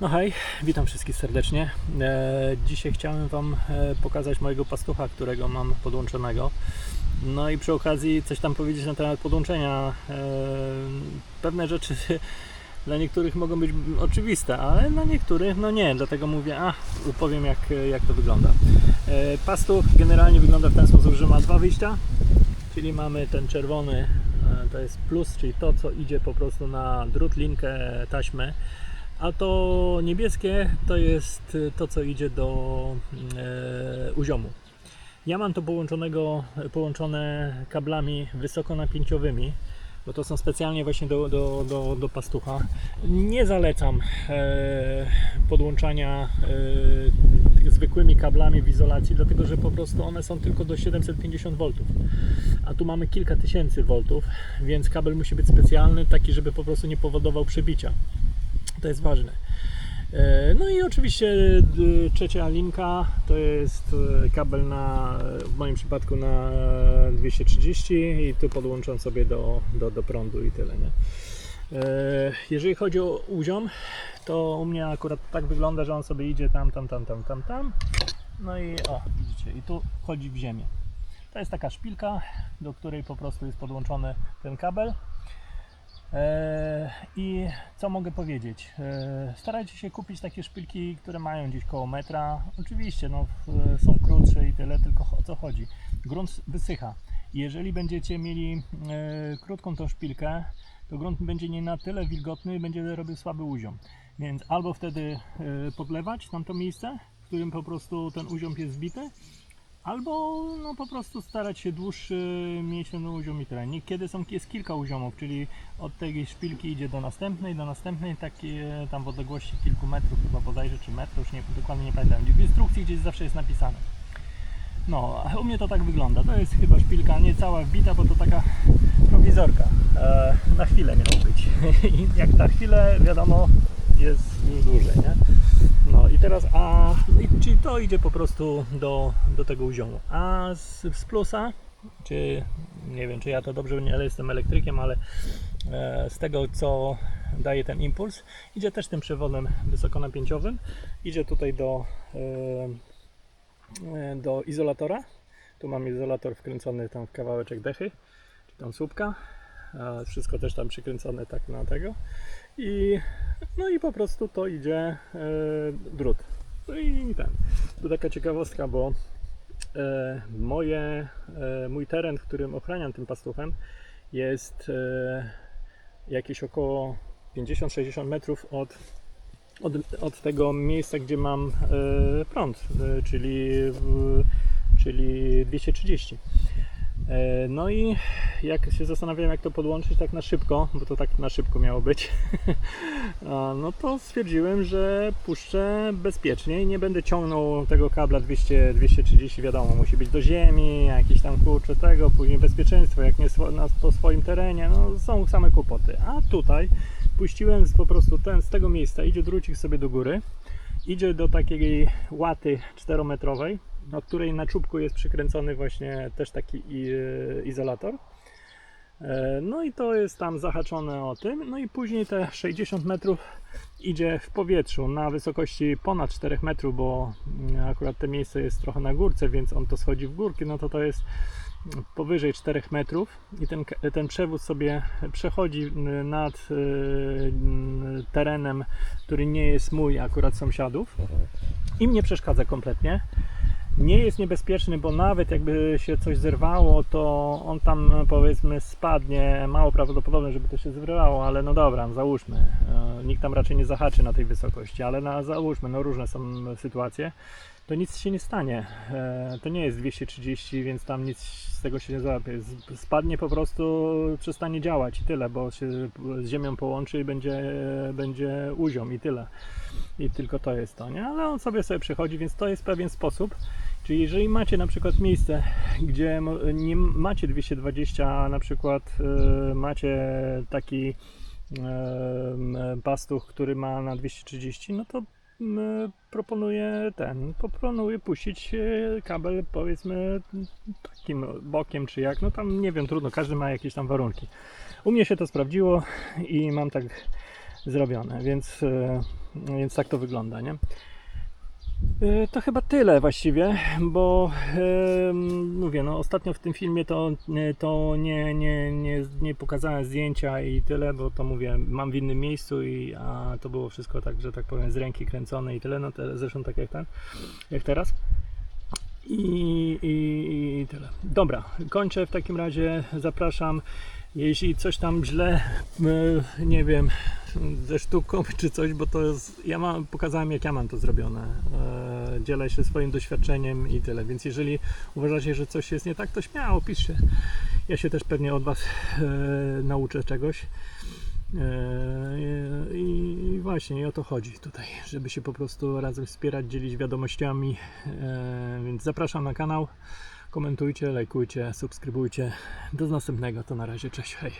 No hej, witam wszystkich serdecznie. E, dzisiaj chciałem Wam e, pokazać mojego pastucha, którego mam podłączonego. No i przy okazji coś tam powiedzieć na temat podłączenia. E, pewne rzeczy dla niektórych mogą być oczywiste, ale dla niektórych no nie, dlatego mówię, a powiem jak, jak to wygląda. Pastuch generalnie wygląda w ten sposób, że ma dwa wyjścia, czyli mamy ten czerwony, to jest plus, czyli to co idzie po prostu na drut, linkę, taśmę. A to niebieskie to jest to, co idzie do e, uziomu. Ja mam to połączonego, połączone kablami wysokonapięciowymi, bo to są specjalnie właśnie do, do, do, do pastucha. Nie zalecam e, podłączania e, zwykłymi kablami w izolacji, dlatego że po prostu one są tylko do 750 V. A tu mamy kilka tysięcy voltów, więc kabel musi być specjalny, taki, żeby po prostu nie powodował przebicia. To jest ważne. E, No i oczywiście d- trzecia linka to jest e, kabel na, w moim przypadku na 230 i tu podłączam sobie do, do, do prądu i tyle. Nie? E, Jeżeli chodzi o uziom, to u mnie akurat tak wygląda, że on sobie idzie tam, tam, tam, tam, tam, tam. No i o, widzicie, i tu wchodzi w ziemię. To jest taka szpilka, do której po prostu jest podłączony ten kabel. E, I co mogę powiedzieć? E, Starajcie się kupić takie szpilki, które mają gdzieś koło metra. Oczywiście no, są krótsze i tyle, tylko o co chodzi? Grunt wysycha. Jeżeli będziecie mieli e, krótką tą szpilkę, to grunt będzie nie na tyle wilgotny i będzie robił słaby uziom. Więc albo wtedy podlewać tam to miejsce, w którym po prostu ten uziom jest zbity, Albo no po prostu starać się dłuższy ten uziom i tyle. Niekiedy są, jest kilka uziomów, czyli od tej szpilki idzie do następnej, do następnej, takie tam w odległości kilku metrów chyba bodajże, czy metrów, już nie, dokładnie nie pamiętam. W instrukcji gdzieś zawsze jest napisane. No, u mnie to tak wygląda. To jest chyba szpilka nie cała wbita, bo to taka prowizorka. E, na chwilę miało być. Jak na chwilę, wiadomo, jest już dłużej, nie? No i teraz, a i- czyli to idzie po prostu do, do tego uziomu. A z, z plusa, czy nie wiem, czy ja to dobrze, nie, ale jestem elektrykiem, ale e, z tego co daje ten impuls, idzie też tym przewodem wysokonapięciowym, idzie tutaj do, e, e, do izolatora. Tu mam izolator wkręcony tam w kawałeczek dechy, czy tam słupka. Wszystko też tam przykręcone tak na tego. I no i po prostu to idzie e, drut. No i ten. Tu taka ciekawostka, bo e, moje, e, mój teren, w którym ochraniam tym pastuchem, jest jakieś około 50-60 metrów od, od, od tego miejsca, gdzie mam prąd, czyli, czyli 230. E, No i jak się zastanawiałem, jak to podłączyć tak na szybko, bo to tak na szybko miało być, no to stwierdziłem, że puszczę bezpiecznie i nie będę ciągnął tego kabla 200, 230, wiadomo, musi być do ziemi, jakiś tam kurczę tego, później bezpieczeństwo, jak nie na po swoim terenie, no są same kłopoty. A tutaj puściłem po prostu ten, z tego miejsca, idzie drucik sobie do góry, idzie do takiej łaty 4-metrowej, od której na czubku jest przykręcony właśnie też taki i- izolator. E, No i to jest tam zahaczone o tym. No i później te 60 metrów idzie w powietrzu na wysokości ponad 4 metrów, bo mm, akurat to miejsce jest trochę na górce, więc on to schodzi w górki, no to to jest powyżej 4 metrów i ten, ten przewód sobie przechodzi nad y, terenem, który nie jest mój, akurat sąsiadów i mnie przeszkadza kompletnie. Nie jest niebezpieczny, bo nawet jakby się coś zerwało, to on tam powiedzmy spadnie. Mało prawdopodobne, żeby to się zrywało, ale no dobra, załóżmy. E, Nikt tam raczej nie zahaczy na tej wysokości, ale na, załóżmy, no różne są sytuacje. To nic się nie stanie. E, To nie jest 230, więc tam nic z tego się nie załapie. Spadnie po prostu, przestanie działać i tyle, bo się z ziemią połączy i będzie, będzie uziom i tyle. I tylko to jest to, nie? Ale on sobie sobie przechodzi, więc to jest pewien sposób. Czyli jeżeli macie na przykład miejsce, gdzie nie macie 220, a na przykład e, macie taki e, pastuch, który ma na 230, no to proponuję ten, proponuję puścić e, kabel powiedzmy takim bokiem czy jak, no tam nie wiem, trudno, każdy ma jakieś tam warunki. U mnie się to sprawdziło i mam tak zrobione, więc e, Więc tak to wygląda, nie? E, To chyba tyle właściwie, bo mówię, no ostatnio w tym filmie to, e, to nie, nie, nie, nie pokazałem zdjęcia i tyle, bo to mówię, mam w innym miejscu i a to było wszystko tak, że tak powiem z ręki kręcone i tyle, no te, zresztą tak jak ten, jak teraz. I, i, I tyle. Dobra, kończę w takim razie. Zapraszam. Jeśli coś tam źle, e, nie wiem, ze sztuką czy coś, bo to jest, ja mam, pokazałem jak ja mam to zrobione. E, dzielę się swoim doświadczeniem i tyle. Więc jeżeli uważacie, że coś jest nie tak, to śmiało piszcie. Ja się też pewnie od Was e, nauczę czegoś. I właśnie i o to chodzi tutaj, żeby się po prostu razem wspierać, dzielić wiadomościami. Więc zapraszam na kanał. Komentujcie, lajkujcie, subskrybujcie. Do następnego. To na razie. Cześć. Hej.